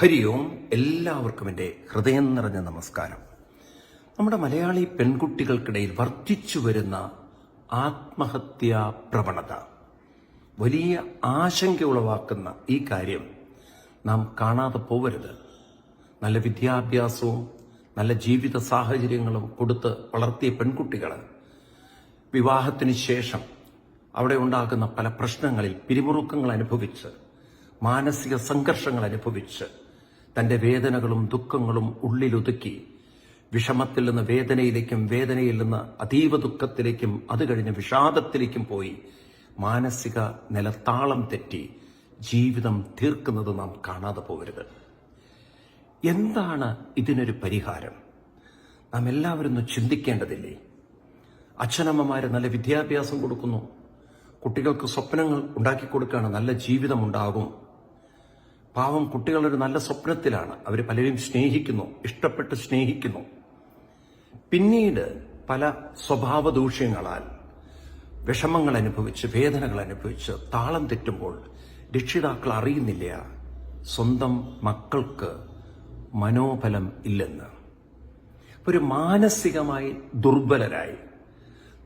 ഹരി ഓം എല്ലാവർക്കും എന്റെ ഹൃദയം നിറഞ്ഞ നമസ്കാരം. നമ്മുടെ മലയാളി പെൺകുട്ടികൾക്കിടയിൽ വർദ്ധിച്ചു വരുന്ന ആത്മഹത്യാ പ്രവണത. വലിയ ആശങ്ക ഉളവാക്കുന്ന ഈ കാര്യം നാം കാണാതെ പോവരുത്. നല്ല വിദ്യാഭ്യാസവും നല്ല ജീവിത സാഹചര്യങ്ങളും കൊടുത്ത് വളർത്തിയ പെൺകുട്ടികൾ വിവാഹത്തിന് ശേഷം അവിടെ ഉണ്ടാകുന്ന പല പ്രശ്നങ്ങളിൽ പിരിമുറുക്കങ്ങൾ അനുഭവിച്ച് മാനസിക സംഘർഷങ്ങൾ അനുഭവിച്ച് തന്റെ വേദനകളും ദുഃഖങ്ങളും ഉള്ളിലൊതുക്കി. വിഷമത്തിൽ നിന്ന് വേദനയിലേക്കും വേദനയിൽ നിന്ന് അതീവ ദുഃഖത്തിലേക്കും അത് കഴിഞ്ഞ് വിഷാദത്തിലേക്കും പോയി. മാനസിക നിലത്താളം തെറ്റി. ജീവിതം തീർക്കുന്നത് നാം കാണാതെ പോകരുത്. എന്താണ് ഇതിനൊരു പരിഹാരം? നാം എല്ലാവരും ഒന്ന് ചിന്തിക്കേണ്ടതില്ലേ? അച്ഛനമ്മമാരെ നല്ല വിദ്യാഭ്യാസം കൊടുക്കുന്നു. കുട്ടികൾക്ക് സ്വപ്നങ്ങൾ ഉണ്ടാക്കി കൊടുക്കുകയാണ് നല്ല ജീവിതം ഉണ്ടാകും പാവം കുട്ടികളൊരു നല്ല സ്വപ്നത്തിലാണ്. അവർ പലരും സ്നേഹിക്കുന്നു ഇഷ്ടപ്പെട്ട് സ്നേഹിക്കുന്നു. പിന്നീട് പല സ്വഭാവ ദൂഷ്യങ്ങളാൽ വിഷമങ്ങൾ അനുഭവിച്ച് വേദനകൾ അനുഭവിച്ച് താളം തെറ്റുമ്പോൾ രക്ഷിതാക്കൾ അറിയുന്നില്ല സ്വന്തം മക്കൾക്ക് മനോബലം ഇല്ലെന്ന്. ഒരു മാനസികമായി ദുർബലരായി.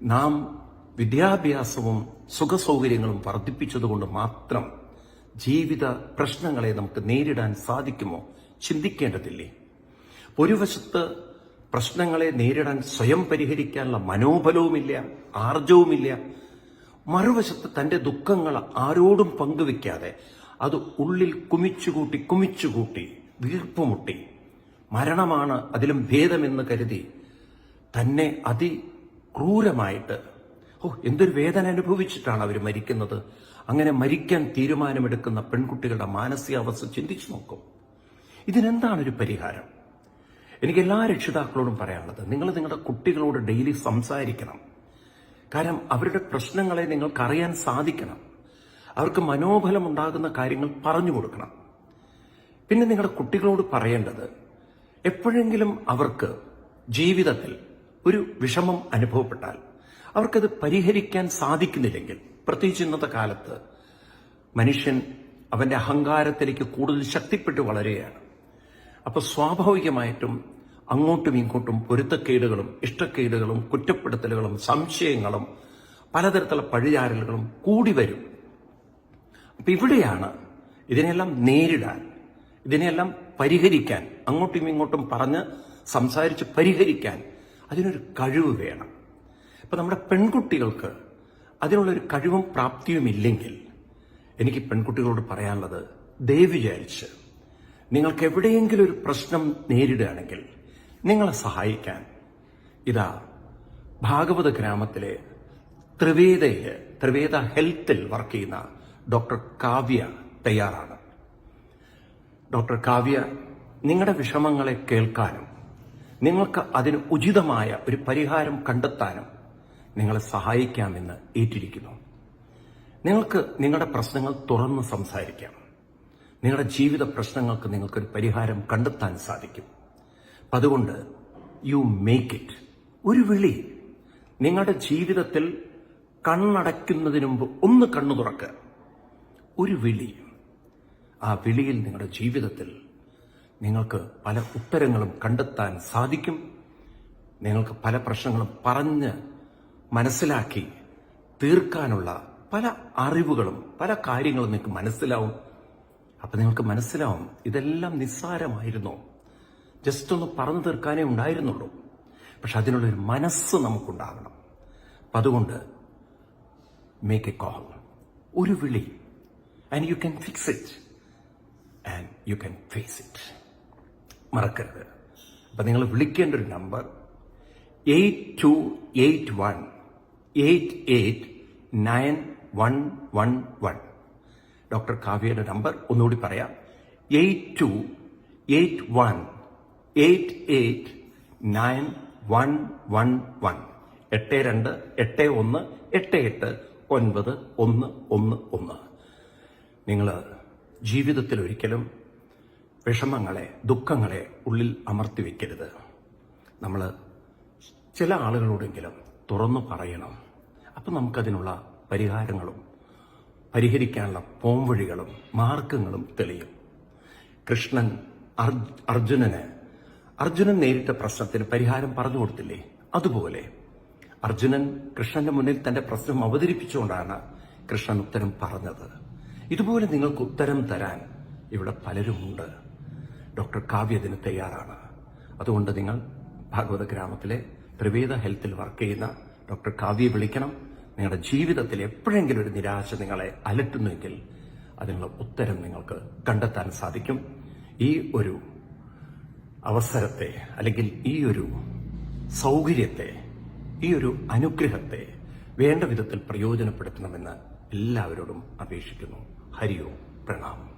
നാം വിദ്യാഭ്യാസവും സുഖസൗകര്യങ്ങളും വർദ്ധിപ്പിച്ചതുകൊണ്ട് മാത്രം ജീവിത പ്രശ്നങ്ങളെ നമുക്ക് നേരിടാൻ സാധിക്കുമോ? ചിന്തിക്കേണ്ടതില്ലേ? ഒരു വശത്ത് പ്രശ്നങ്ങളെ നേരിടാൻ സ്വയം പരിഹരിക്കാനുള്ള മനോബലവുമില്ല ആർജവുമില്ല. മറുവശത്ത് തന്റെ ദുഃഖങ്ങൾ ആരോടും പങ്കുവെക്കാതെ അത് ഉള്ളിൽ കുമിച്ചുകൂട്ടി കുമിച്ചുകൂട്ടി വീർപ്പുമുട്ടി. മരണമാണ് അതിലും ഭേദമെന്ന് കരുതി തന്നെ അതിക്രൂരമായിട്ട് ഓ എന്തൊരു വേദന അനുഭവിച്ചിട്ടാണ് അവർ മരിക്കുന്നത്. അങ്ങനെ മരിക്കാൻ തീരുമാനമെടുക്കുന്ന പെൺകുട്ടികളുടെ മാനസികാവസ്ഥ ചിന്തിച്ചു നോക്കും. ഇതിനെന്താണ് ഒരു പരിഹാരം? എനിക്ക് എല്ലാ രക്ഷിതാക്കളോടും പറയാനുള്ളത് നിങ്ങൾ നിങ്ങളുടെ കുട്ടികളോട് ഡെയിലി സംസാരിക്കണം. കാരണം അവരുടെ പ്രശ്നങ്ങളെ നിങ്ങൾക്ക് അറിയാൻ സാധിക്കണം. അവർക്ക് മനോബലം ഉണ്ടാകുന്ന കാര്യങ്ങൾ പറഞ്ഞു കൊടുക്കണം. പിന്നെ നിങ്ങളുടെ കുട്ടികളോട് പറയേണ്ടത് എപ്പോഴെങ്കിലും അവർക്ക് ജീവിതത്തിൽ ഒരു വിഷമം അനുഭവപ്പെട്ടാൽ അവർക്കത് പരിഹരിക്കാൻ സാധിക്കുന്നില്ലെങ്കിൽ പ്രത്യേകിച്ച് ഇന്നത്തെ കാലത്ത് മനുഷ്യൻ അവന്റെ അഹങ്കാരത്തിലേക്ക് കൂടുതൽ ശക്തിപ്പെട്ട് വളരുകയാണ്. അപ്പോൾ സ്വാഭാവികമായിട്ടും അങ്ങോട്ടും ഇങ്ങോട്ടും പൊരുത്തക്കേടുകളും ഇഷ്ടക്കേടുകളും കുറ്റപ്പെടുത്തലുകളും സംശയങ്ങളും പലതരത്തിലുള്ള പഴിചാരലുകളും കൂടി വരും. അപ്പൊ ഇവിടെയാണ് ഇതിനെല്ലാം നേരിടാൻ ഇതിനെല്ലാം പരിഹരിക്കാൻ അങ്ങോട്ടും ഇങ്ങോട്ടും പറഞ്ഞ് സംസാരിച്ച് പരിഹരിക്കാൻ അതിനൊരു കഴിവ് വേണം. ഇപ്പൊ നമ്മുടെ പെൺകുട്ടികൾക്ക് അതിനുള്ളൊരു കഴിവും പ്രാപ്തിയും ഇല്ലെങ്കിൽ എനിക്ക് പെൺകുട്ടികളോട് പറയാനുള്ളത് ദയവ് വിചാരിച്ച് നിങ്ങൾക്ക് എവിടെയെങ്കിലും ഒരു പ്രശ്നം നേരിടുകയാണെങ്കിൽ നിങ്ങളെ സഹായിക്കാൻ ഇതാ ഭാഗവത ഗ്രാമത്തിലെ ത്രിവേദയിൽ ത്രിവേദ ഹെൽത്തിൽ വർക്ക് ചെയ്യുന്ന ഡോക്ടർ കാവ്യ തയ്യാറാണ്. ഡോക്ടർ കാവ്യ നിങ്ങളുടെ വിഷമങ്ങളെ കേൾക്കാനും നിങ്ങൾക്ക് അതിന് ഉചിതമായ ഒരു പരിഹാരം കണ്ടെത്താനും നിങ്ങളെ സഹായിക്കാമെന്ന് ഏറ്റിരിക്കുന്നു. നിങ്ങൾക്ക് നിങ്ങളുടെ പ്രശ്നങ്ങൾ തുറന്ന് സംസാരിക്കാം. നിങ്ങളുടെ ജീവിത പ്രശ്നങ്ങൾക്ക് നിങ്ങൾക്കൊരു പരിഹാരം കണ്ടെത്താൻ സാധിക്കും. അപ്പം അതുകൊണ്ട് യു മേക്ക് ഇറ്റ് ഒരു വിളി. നിങ്ങളുടെ ജീവിതത്തിൽ കണ്ണടയ്ക്കുന്നതിന് മുമ്പ് ഒന്ന് കണ്ണു തുറക്കുക ഒരു വിളി. ആ വിളിയിൽ നിങ്ങളുടെ ജീവിതത്തിൽ നിങ്ങൾക്ക് പല ഉത്തരങ്ങളും കണ്ടെത്താൻ സാധിക്കും. നിങ്ങൾക്ക് പല പ്രശ്നങ്ങളും പറഞ്ഞ് മനസ്സിലാക്കി തീർക്കാനുള്ള പല അറിവുകളും പല കാര്യങ്ങളും നിങ്ങൾക്ക് മനസ്സിലാവും. അപ്പൊ നിങ്ങൾക്ക് മനസ്സിലാവും ഇതെല്ലാം നിസ്സാരമായിരുന്നു. ജസ്റ്റ് ഒന്ന് പറഞ്ഞു തീർക്കാനേ ഉണ്ടായിരുന്നുള്ളൂ. പക്ഷെ അതിനുള്ളൊരു മനസ്സ് നമുക്കുണ്ടാകണം. അപ്പൊ അതുകൊണ്ട് മേക്ക് എ കോൾ ഒരു വിളി. And you can fix it and you can face it മറക്കരുത്. അപ്പൊ നിങ്ങൾ വിളിക്കേണ്ട ഒരു number eight two eight one eight eight nine one one one. Doctor കാവ്യയുടെ നമ്പർ ഒന്നുകൂടി പറയാം. Eight two eight one eight eight nine one one one. എട്ട് രണ്ട് എട്ട് ഒന്ന് എട്ട് എട്ട് ഒൻപത് ഒന്ന് ഒന്ന് ഒന്ന്. നിങ്ങൾ ജീവിതത്തിൽ ഒരിക്കലും വിഷമങ്ങളെ ദുഃഖങ്ങളെ ഉള്ളിൽ അമർത്തി വയ്ക്കരുത് നമ്മൾ ചില ആളുകളോടെങ്കിലും തുറന്നു പറയണം. അപ്പം നമുക്കതിനുള്ള പരിഹാരങ്ങളും പരിഹരിക്കാനുള്ള പോംവഴികളും മാർഗങ്ങളും തെളിയും. കൃഷ്ണൻ അർജ്- അർജുനന് അർജുനൻ നേരിട്ട പ്രശ്നത്തിന് പരിഹാരം പറഞ്ഞു കൊടുത്തില്ലേ? അതുപോലെ. അർജുനൻ കൃഷ്ണന്റെ മുന്നിൽ തന്റെ പ്രശ്നം അവതരിപ്പിച്ചുകൊണ്ടാണ് കൃഷ്ണൻ ഉത്തരം പറഞ്ഞത്. ഇതുപോലെ നിങ്ങൾക്ക് ഉത്തരം തരാൻ ഇവിടെ പലരുമുണ്ട്. ഡോക്ടർ കാവ്യ അതിന് തയ്യാറാണ്. അതുകൊണ്ട് നിങ്ങൾ ഭാഗവത ഗ്രാമത്തിലെ ത്രിവേദ ഹെൽത്തിൽ വർക്ക് ചെയ്യുന്ന ഡോക്ടർ കാവ്യെ വിളിക്കണം. നിങ്ങളുടെ ജീവിതത്തിൽ എപ്പോഴെങ്കിലും ഒരു നിരാശ നിങ്ങളെ അലട്ടുന്നുവെങ്കിൽ അതിനുള്ള ഉത്തരം നിങ്ങൾക്ക് കണ്ടെത്താൻ സാധിക്കും. ഈ ഒരു അവസരത്തെ അല്ലെങ്കിൽ ഈ ഒരു സൗകര്യത്തെ ഈ ഒരു അനുഗ്രഹത്തെ വേണ്ട വിധത്തിൽ പ്രയോജനപ്പെടുത്തണമെന്ന് എല്ലാവരോടും അപേക്ഷിക്കുന്നു. ഹരിയോ പ്രണാമം.